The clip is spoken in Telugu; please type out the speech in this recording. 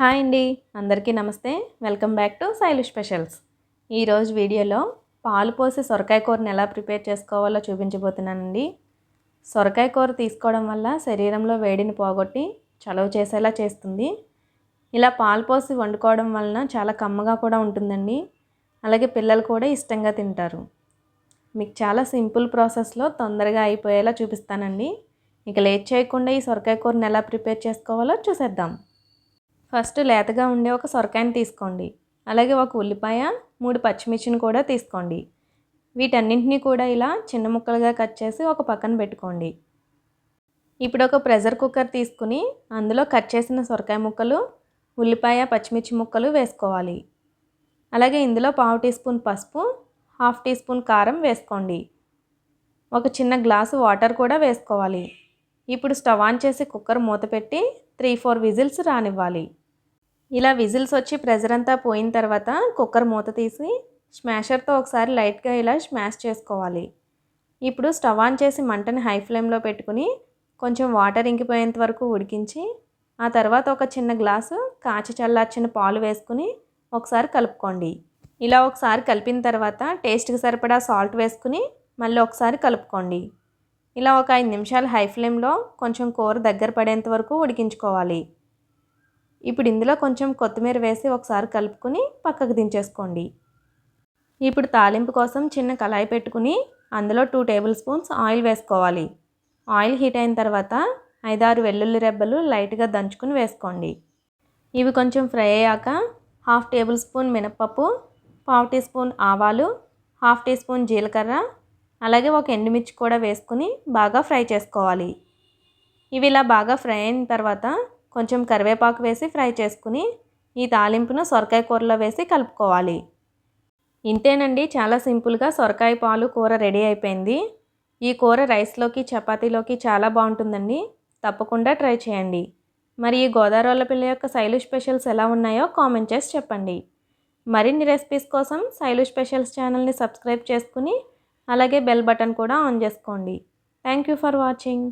హాయ్ అండి. అందరికీ నమస్తే. Welcome back to Shailu specials. ఈరోజు వీడియోలో పాలు పోసి సొరకాయ కూరని ఎలా ప్రిపేర్ చేసుకోవాలో చూపించబోతున్నానండి. సొరకాయ కూర తీసుకోవడం వల్ల శరీరంలో వేడిని పోగొట్టి చలవ చేసేలా చేస్తుంది. ఇలా పాలు పోసి వండుకోవడం వలన చాలా కమ్మగా కూడా ఉంటుందండి. అలాగే పిల్లలు కూడా ఇష్టంగా తింటారు. మీకు చాలా సింపుల్ ప్రాసెస్లో తొందరగా అయిపోయేలా చూపిస్తానండి. ఇక లేట్ చేయకుండా ఈ సొరకాయ కూరని ఎలా ప్రిపేర్ చేసుకోవాలో చూసేద్దాం. ఫస్ట్ లేతగా ఉండే ఒక సొరకాయని తీసుకోండి. అలాగే ఒక ఉల్లిపాయ మూడు పచ్చిమిర్చిని కూడా తీసుకోండి. వీటన్నింటినీ కూడా ఇలా చిన్న ముక్కలుగా కట్ చేసి ఒక పక్కన పెట్టుకోండి. ఇప్పుడు ఒక ప్రెషర్ కుక్కర్ తీసుకుని అందులో కట్ చేసిన సొరకాయ ముక్కలు ఉల్లిపాయ పచ్చిమిర్చి ముక్కలు వేసుకోవాలి. అలాగే ఇందులో పావు టీ స్పూన్ పసుపు హాఫ్ టీ స్పూన్ కారం వేసుకోండి. ఒక చిన్న గ్లాసు వాటర్ కూడా వేసుకోవాలి. ఇప్పుడు స్టవ్ ఆన్ చేసి కుక్కర్ మూత పెట్టి త్రీ ఫోర్ విజిల్స్ రానివ్వాలి. ఇలా విజిల్స్ వచ్చి ప్రెజర్ అంతా పోయిన తర్వాత కుక్కర్ మూత తీసి స్మాషర్తో ఒకసారి లైట్గా ఇలా స్మాష్ చేసుకోవాలి. ఇప్పుడు స్టవ్ ఆన్ చేసి మంటని హై ఫ్లేమ్లో పెట్టుకుని కొంచెం వాటర్ ఇంకిపోయేంత వరకు ఉడికించి ఆ తర్వాత ఒక చిన్న గ్లాసు కాచి చల్లార్చిన పాలు వేసుకుని ఒకసారి కలుపుకోండి. ఇలా ఒకసారి కలిపిన తర్వాత టేస్ట్కి సరిపడా సాల్ట్ వేసుకుని మళ్ళీ ఒకసారి కలుపుకోండి. ఇలా ఒక ఐదు నిమిషాలు హై ఫ్లేమ్లో కొంచెం కూర దగ్గర పడేంత వరకు ఉడికించుకోవాలి. ఇప్పుడు ఇందులో కొంచెం కొత్తిమీర వేసి ఒకసారి కలుపుకొని పక్కకు దించేసుకోండి. ఇప్పుడు తాలింపు కోసం చిన్న కళాయి పెట్టుకుని అందులో టూ టేబుల్ స్పూన్స్ ఆయిల్ వేసుకోవాలి. ఆయిల్ హీట్ అయిన తర్వాత ఐదారు వెల్లుల్లి రెబ్బలు లైట్గా దంచుకుని వేసుకోండి. ఇవి కొంచెం ఫ్రై అయ్యాక హాఫ్ టేబుల్ స్పూన్ మినప్పప్పు పావు టీ స్పూన్ ఆవాలు హాఫ్ టీ స్పూన్ జీలకర్ర అలాగే ఒక ఎండుమిర్చి కూడా వేసుకుని బాగా ఫ్రై చేసుకోవాలి. ఇవి ఇలా బాగా ఫ్రై అయిన తర్వాత కొంచెం కరివేపాకు వేసి ఫ్రై చేసుకుని ఈ తాలింపును సొరకాయ కూరలో వేసి కలుపుకోవాలి. ఇంతేనండి చాలా సింపుల్గా సొరకాయ పాలు కూర రెడీ అయిపోయింది. ఈ కూర రైస్లోకి చపాతీలోకి చాలా బాగుంటుందండి. తప్పకుండా ట్రై చేయండి. మరి ఈ గోదావరి పిల్ల యొక్క శైలు స్పెషల్స్ ఎలా ఉన్నాయో కామెంట్ చేసి చెప్పండి. మరిన్ని రెసిపీస్ కోసం శైలు స్పెషల్స్ ఛానల్ని సబ్స్క్రైబ్ చేసుకుని అలాగే బెల్ బటన్ కూడా ఆన్ చేసుకోండి. Thank you for watching.